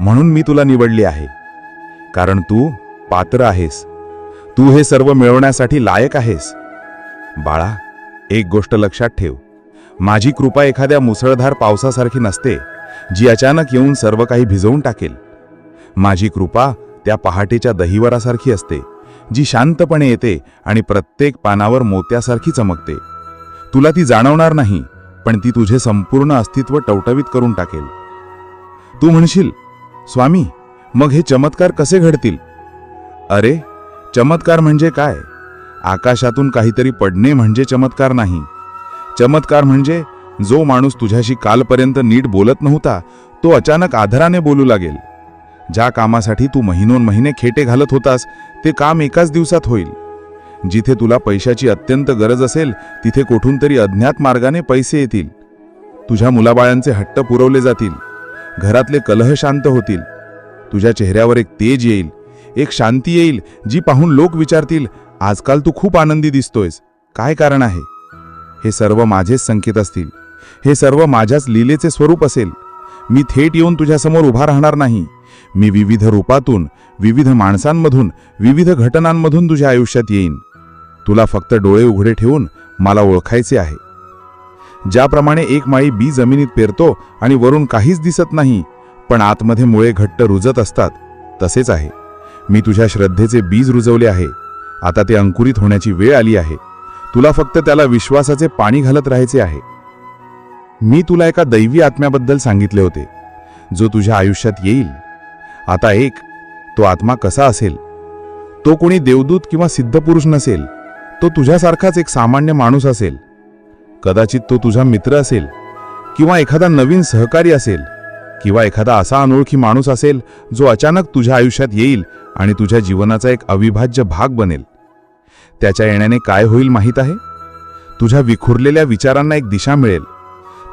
म्हणून मी तुला निवडली आहे. कारण तू पात्र आहेस. तू हे सर्व मिळवण्यासाठी लायक आहेस. बाळा एक गोष्ट लक्षात ठेव. माझी कृपा एखाद्या मुसळधार पावसासारखी नसते जी अचानक येऊन सर्व काही भिजवून टाकेल. माझी कृपा त्या पहाटेच्या दहिवरासारखी असते जी शांतपणे येते आणि प्रत्येक पानावर मोत्यासारखी चमकते. तुला ती जाणवणार नाही पण ती तुझे संपूर्ण अस्तित्व टवटवीत करून टाकेल. तू म्हणशील स्वामी मग हे चमत्कार कसे घडतील? अरे चमत्कार म्हणजे काय? आकाशातून काहीतरी पडणे म्हणजे चमत्कार नाही. चमत्कार म्हणजे जो माणूस तुझ्याशी कालपर्यंत नीट बोलत नव्हता तो अचानक आधाराने बोलू लागेल. ज्या कामासाठी तू महिनोन महिने खेटे घालत होतास ते काम एकाच दिवसात होईल. जिथे तुला पैशाची अत्यंत गरज असेल तिथे कोठून तरी अज्ञात मार्गाने पैसे येतील. तुझ्या मुलाबाळांचे हट्ट पुरवले जातील. घरातले कलह शांत होतील. तुझ्या चेहऱ्यावर एक तेज येईल एक शांती येईल जी पाहून लोक विचारतील आजकाल तू खूप आनंदी दिसतोयस. काय कारण आहे? हे सर्व माझेच संकेत असतील. हे सर्व माझ्याच लीलेचे स्वरूप असेल. मी थेट येऊन तुझ्यासमोर उभा राहणार नाही. मी विविध रूपातून विविध माणसांमधून विविध घटनांमधून तुझ्या आयुष्यात येईन. तुला फक्त डोळे उघडे ठेवून मला ओळखायचे आहे. ज्याप्रमाणे एक माळी बी जमिनीत पेरतो आणि वरून काहीच दिसत नाही पण आतमध्ये मुळे घट्ट रुजत असतात तसेच आहे. मी तुझ्या श्रद्धेचे बीज रुजवले आहे. आता ते अंकुरित होण्याची वेळ आली आहे. तुला फक्त त्याला विश्वासाचे पाणी घालत राहायचे आहे. मी तुला एका दैवी आत्म्याबद्दल सांगितले होते जो तुझ्या आयुष्यात येईल. आता एक तो आत्मा कसा असेल? तो कोणी देवदूत किंवा सिद्धपुरुष नसेल. तो तुझ्यासारखाच एक सामान्य माणूस असेल. कदाचित तो तुझा मित्र असेल किंवा एखादा नवीन सहकारी असेल किंवा एखादा असा अनोळखी माणूस असेल जो अचानक तुझ्या आयुष्यात येईल आणि तुझ्या जीवनाचा एक अविभाज्य भाग बनेल. त्याच्या येण्याने काय होईल माहीत आहे? तुझ्या विखुरलेल्या विचारांना एक दिशा मिळेल.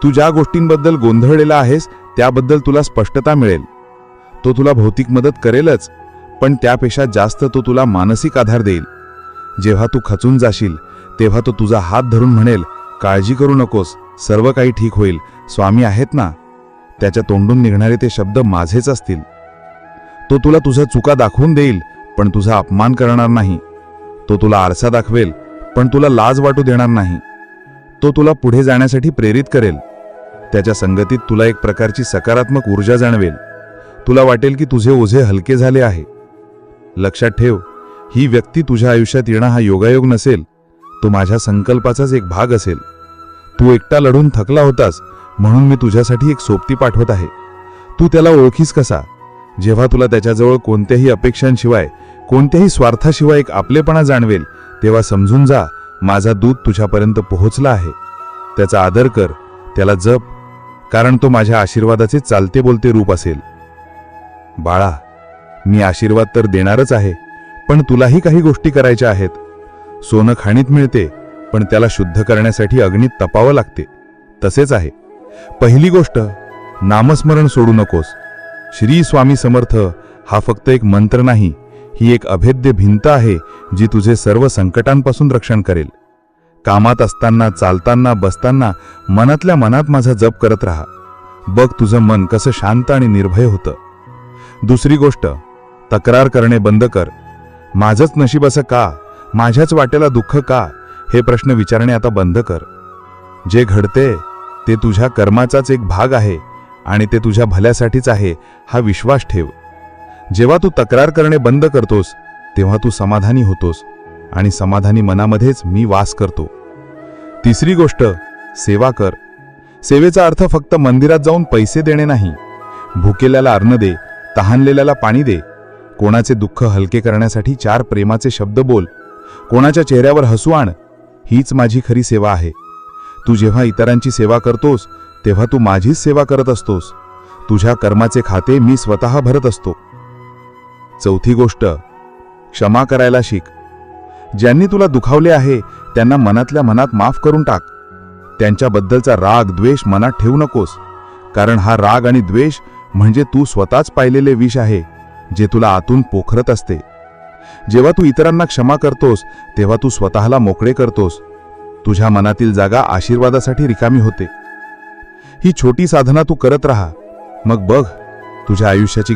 तू ज्या गोष्टींबद्दल गोंधळलेला आहेस त्याबद्दल तुला स्पष्टता मिळेल. तो तुला भौतिक मदत करेलच पण त्यापेक्षा जास्त तो तुला मानसिक आधार देईल. जेव्हा तू खचून जाशील तेव्हा तो तुझा हात धरून म्हणेल काळजी करू नकोस. सर्व काही ठीक होईल. स्वामी आहेत ना? त्याच्या तोंडून निघणारे ते शब्द माझेच असतील. तो तुला तुझ्या चुका दाखवून देईल पण तुझा अपमान करणार नाही. तो तुला आरसा दाखवेल पण तुला लाज वाटू देणार नाही. तो तुला पुढे जाण्यासाठी प्रेरित करेल. त्याच्या संगतीत तुला एक प्रकारची सकारात्मक ऊर्जा जाणवेल. तुला वाटेल की तुझे ओझे हलके झाले आहे. लक्षात ठेव ही व्यक्ती तुझ्या आयुष्यात येणं हा योगायोग नसेल तो माझ्या संकल्पाचाच एक भाग असेल. तू एकटा लढून थकला होतास म्हणून मी तुझ्यासाठी एक सोबती पाठवत आहे. तू त्याला ओळखीस कसा? जेव्हा तुला त्याच्याजवळ कोणत्याही अपेक्षांशिवाय कोणत्याही स्वार्थाशिवाय एक आपलेपणा जाणवेल तेव्हा समजून जा माझा दूत तुझ्यापर्यंत पोहोचला आहे. त्याचा आदर कर त्याला जप कारण तो माझ्या आशीर्वादाचे चालते बोलते रूप असेल. बाळा मी आशीर्वाद तर देणारच आहे पण तुलाही काही गोष्टी करायच्या आहेत. सोनं खाणीत मिळते पण त्याला शुद्ध करण्यासाठी अग्नीत तपावं लागते. तसेच आहे. पहिली गोष्ट नामस्मरण सोडू नकोस. श्री स्वामी समर्थ हा फक्त एक मंत्र नाही ही एक अभेद्य भिंत आहे जी तुझे सर्व संकटांपासून रक्षण करेल. कामात असताना चालताना बसताना मनातल्या मनात माझा जप करत राहा. बघ तुझं मन कसं शांत आणि निर्भय होतं. दुसरी गोष्ट तक्रार करणे बंद कर. माझंच नशीब असं का? माझ्याच वाटेला दुःख का? हे प्रश्न विचारणे आता बंद कर. जे घडते ते तुझ्या कर्माचाच एक भाग आहे आणि ते तुझ्या भल्यासाठीच आहे हा विश्वास ठेव. जेव्हा तू तक्रार करणे बंद करतोस तेव्हा तू समाधानी होतोस आणि समाधानी मनामध्येच मी वास करतो. तिसरी गोष्ट सेवा कर. सेवेचा अर्थ फक्त मंदिरात जाऊन पैसे देणे नाही. भुकेल्याला अन्न दे तहानलेल्याला पाणी दे. कोणाचे दुःख हलके करण्यासाठी चार प्रेमाचे शब्द बोल. कोणाच्या चेहऱ्यावर हसू आण. हीच माझी खरी सेवा आहे. तू जेव्हा इतरांची सेवा करतोस तेव्हा तू माझीच सेवा करत असतोस. तुझ्या कर्माचे खाते मी स्वतः भरत असतो. चौथी गोष्ट क्षमा करायला शिक. ज्यांनी तुला दुखावले आहे त्यांना मनातल्या मनात माफ करून टाक. त्यांच्याबद्दलचा राग द्वेष मनात ठेवू नकोस. कारण हा राग आणि द्वेष म्हणजे तू स्वतःच पाहिलेले विष आहे जे तुला आतून पोखरत असते. जेव्हा तू इतरांना क्षमा करतोस तेव्हा तू स्वतःला मोकळे करतोस. तुझ्या मनातील जागा आशीर्वादासाठी रिकामी होते. ही छोटी साधना तू करत राहा. मग बघ तुझ्या आयुष्याची